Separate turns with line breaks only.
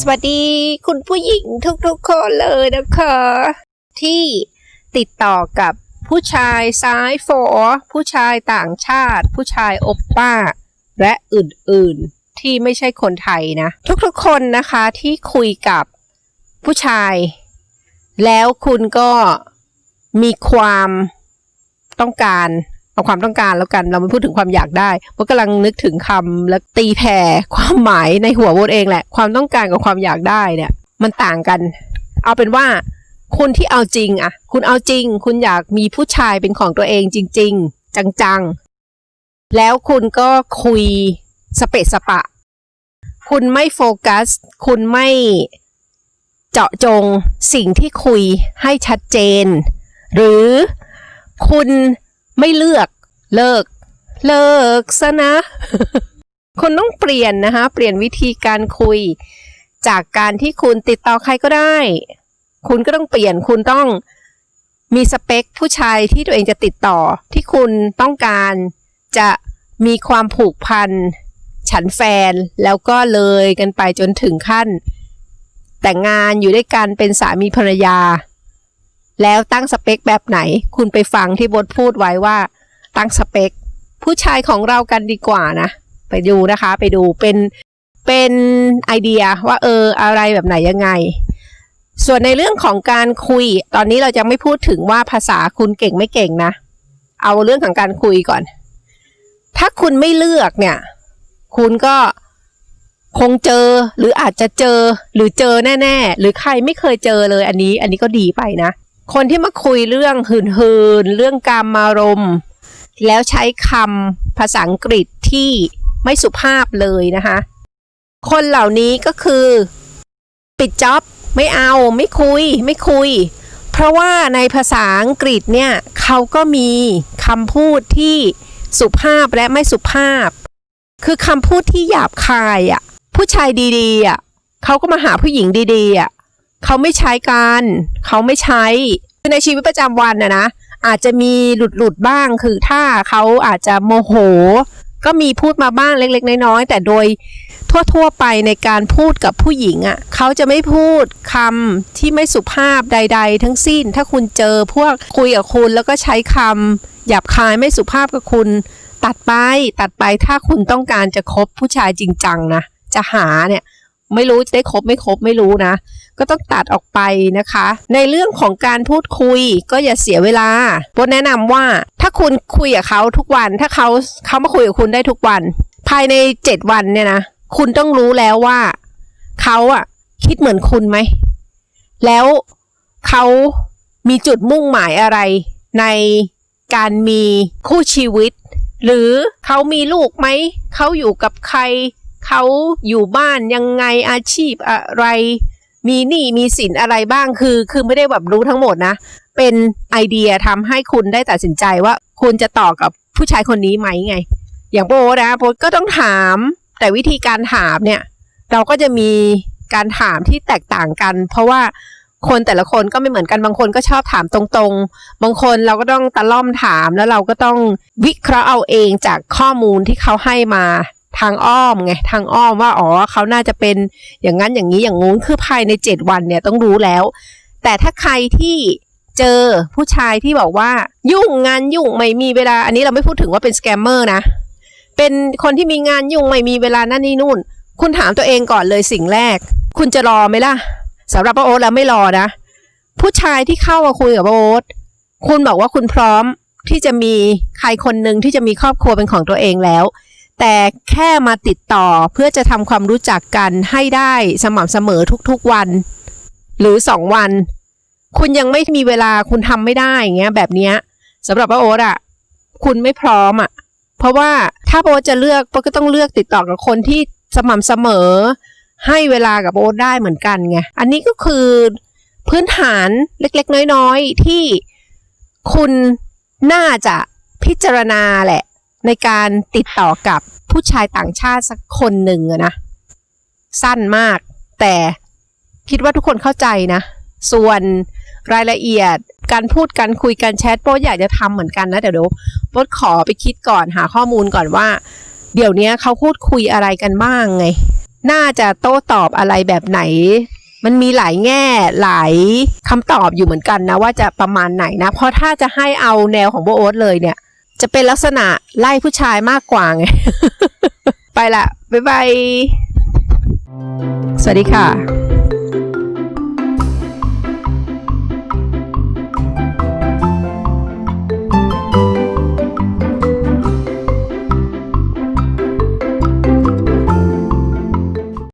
สวัสดีคุณผู้หญิงทุกๆคนเลยนะคะ ที่ติดต่อกับผู้ชายซ้ายฝอผู้ชายต่างชาติ ผู้ชายอปป้า และอื่นๆที่ไม่ใช่คนไทยนะ ทุกๆคนนะคะที่คุยกับผู้ชาย แล้วคุณก็มีความต้องการ เอาความต้องการแล้วกัน เราไม่พูดถึงความอยากได้เพราะกำลังนึกถึงคำแล้วตีแผ่ความหมายในหัวโบเองแหละ ความต้องการกับความอยากได้เนี่ย มันต่างกัน เอาเป็นว่าคุณที่เอาจริงอะคุณเอาจริง คุณอยากมีผู้ชายเป็นของตัวเองจริง ๆ จังๆ แล้วคุณก็คุยสเปะสปะ คุณไม่โฟกัส คุณไม่เจาะจงสิ่งที่คุยให้ชัดเจน หรือคุณ ไม่เลือก เลิก เลิกซะนะคุณต้องเปลี่ยนนะคะ เปลี่ยนวิธีการคุย จากการที่คุณติดต่อใครก็ได้ คุณก็ต้องเปลี่ยนคุณต้องมีสเปคผู้ชายที่ตัวเองจะติดต่อที่คุณต้องการจะมีความผูกพัน ฉันแฟนแล้วก็เลยกันไปจนถึงขั้น แต่งงานอยู่ด้วยกันเป็นสามีภรรยา แล้วตั้งสเปคแบบไหน คุณไปฟังที่บทพูดไว้ว่า ตั้งสเปค ผู้ชายของเรากันดีกว่านะ ไปดูนะคะ ไปดูเป็นเป็นไอเดียว่าเอออะไรแบบไหนยังไง ส่วนในเรื่องของการคุย ตอนนี้เราจะไม่พูดถึงว่าภาษาคุณเก่งไม่เก่งนะ เอาเรื่องของการคุยก่อน ถ้าคุณไม่เลือกเนี่ย คุณก็คงเจอหรืออาจจะเจอหรือเจอแน่ ๆ หรือใครไม่เคยเจอเลยอันนี้ อันนี้ก็ดีไปนะ คนที่มาคุยเรื่องหืนๆเรื่องการมารมแล้วใช้คำภาษาอังกฤษที่ไม่สุภาพเลยนะคะ คนเหล่านี้ก็คือ ปิดจ็อบไม่เอาไม่คุย ไม่คุย เพราะว่าในภาษาอังกฤษเนี่ยเขาก็มีคำพูดที่สุภาพและไม่สุภาพ คือคำพูดที่หยาบคายอะผู้ชายดีๆอะเขาก็มาหาผู้หญิงดีๆอะ เขาไม่ใช้กันเขาไม่ใช้คือในชีวิตประจำวันนะนะอาจจะมีหลุดหลุดๆบ้าง คือถ้าเขาอาจจะโมโห ก็มีพูดมาบ้างเล็ก ๆ น้อยๆแต่โดยทั่วๆไปในการพูดกับผู้หญิงอะ่ะเขาจะไม่พูดคำที่ไม่สุภาพใด ๆ ทั้งสิ้น ถ้าคุณเจอพวกคุยกับคุณแล้วก็ใช้คำหยาบคายไม่สุภาพกับคุณ ตัดไปตัดไปถ้าคุณต้องการจะคบผู้ชายจริงจังนะจะหาเนี่ย ไม่รู้จะได้ครบไม่ครบไม่รู้นะ ก็ต้องตัดออกไปนะคะ ในเรื่องของการพูดคุยก็อย่าเสียเวลาบทแนะนำว่าถ้าคุณคุยกับเขาทุกวัน ถ้าเขาเขามาคุยกับคุณได้ทุกวัน ภายในเจ็ดวันเนี่ยนะคุณต้องรู้แล้วว่าเขาอะคิดเหมือนคุณไหม แล้วเขามีจุดมุ่งหมายอะไรในการมีคู่ชีวิต หรือเขามีลูกไหม เขาอยู่กับใคร เขาอยู่บ้านยังไงอาชีพอะไร มีหนี้มีสินอะไรบ้างคือ คือไม่ได้แบบรู้ทั้งหมดนะ เป็นไอเดียทำให้คุณได้ตัดสินใจว่าคุณจะต่อกับผู้ชายคนนี้ไหมไง อย่างโบนะโบก็ต้องถาม แต่วิธีการถามเนี่ย เราก็จะมีการถามที่แตกต่างกัน เพราะว่าคนแต่ละคนก็ไม่เหมือนกันบางคนก็ชอบถามตรงๆ บางคนเราก็ต้องตะล่อมถามแล้วเราก็ต้องวิเคราะห์เอาเองจากข้อมูลที่เขาให้มา ทางอ้อมไงทางอ้อมว่าอ๋อเขาน่าจะเป็นอย่างนั้นอย่างนี้อย่างงู้นคือภายใน 7 วันเนี่ยต้องรู้แล้ว แต่ถ้าใครที่เจอผู้ชายที่บอกว่า ยุ่งงานยุ่งไม่มีเวลา อันนี้เราไม่พูดถึงว่าเป็นสแกมเมอร์นะเป็นคนที่มีงานยุ่งไม่มีเวลานั่นนี่นู่น คุณถามตัวเองก่อนเลยสิ่งแรก คุณจะรอไหมล่ะสำหรับป้าโอ๊ตแล้วไม่รอนะ ผู้ชายที่เข้ามาคุยกับป้าโอ๊ตคุณบอกว่าคุณพร้อมที่จะมีใครคนหนึ่งที่จะมีครอบครัวเป็นของตัวเองแล้ว แต่แค่มาติดต่อเพื่อจะทำความรู้จักกันให้ได้สม่ำเสมอทุกๆวัน หรือสองวัน คุณยังไม่มีเวลาคุณทำไม่ได้อย่างเงี้ยแบบเนี้ยสำหรับป้าโอ๊ตอะคุณไม่พร้อมอะเพราะว่าถ้าโอ๊ตจะเลือกโอ๊ตก็ต้องเลือกติดต่อกับคนที่สม่ำเสมอ ให้เวลากับโอ๊ตได้เหมือนกันไงอันนี้ก็คือพื้นฐานเล็กๆ น้อยๆ ที่คุณน่าจะพิจารณาแหละ ในการติดต่อกับผู้ชายต่างชาติสักคนหนึ่งนะ สั้นมาก แต่คิดว่าทุกคนเข้าใจนะ ส่วนรายละเอียดการพูดการคุยการแชทโป๊อยากจะทำเหมือนกันนะ เดี๋ยวเดี๋ยวโป๊ขอไปคิดก่อนหาข้อมูลก่อนว่า เดี๋ยวนี้เขาพูดคุยอะไรกันบ้างไง น่าจะโต้ตอบอะไรแบบไหน มันมีหลายแง่หลายคำตอบอยู่เหมือนกันนะ ว่าจะประมาณไหนนะ เพราะถ้าจะให้เอาแนวของโบโอ๊ตเลยเนี่ย จะเป็นลักษณะไล่ผู้ชายมากกว่าไง ไปละ บ๊ายบาย สวัสดีค่ะ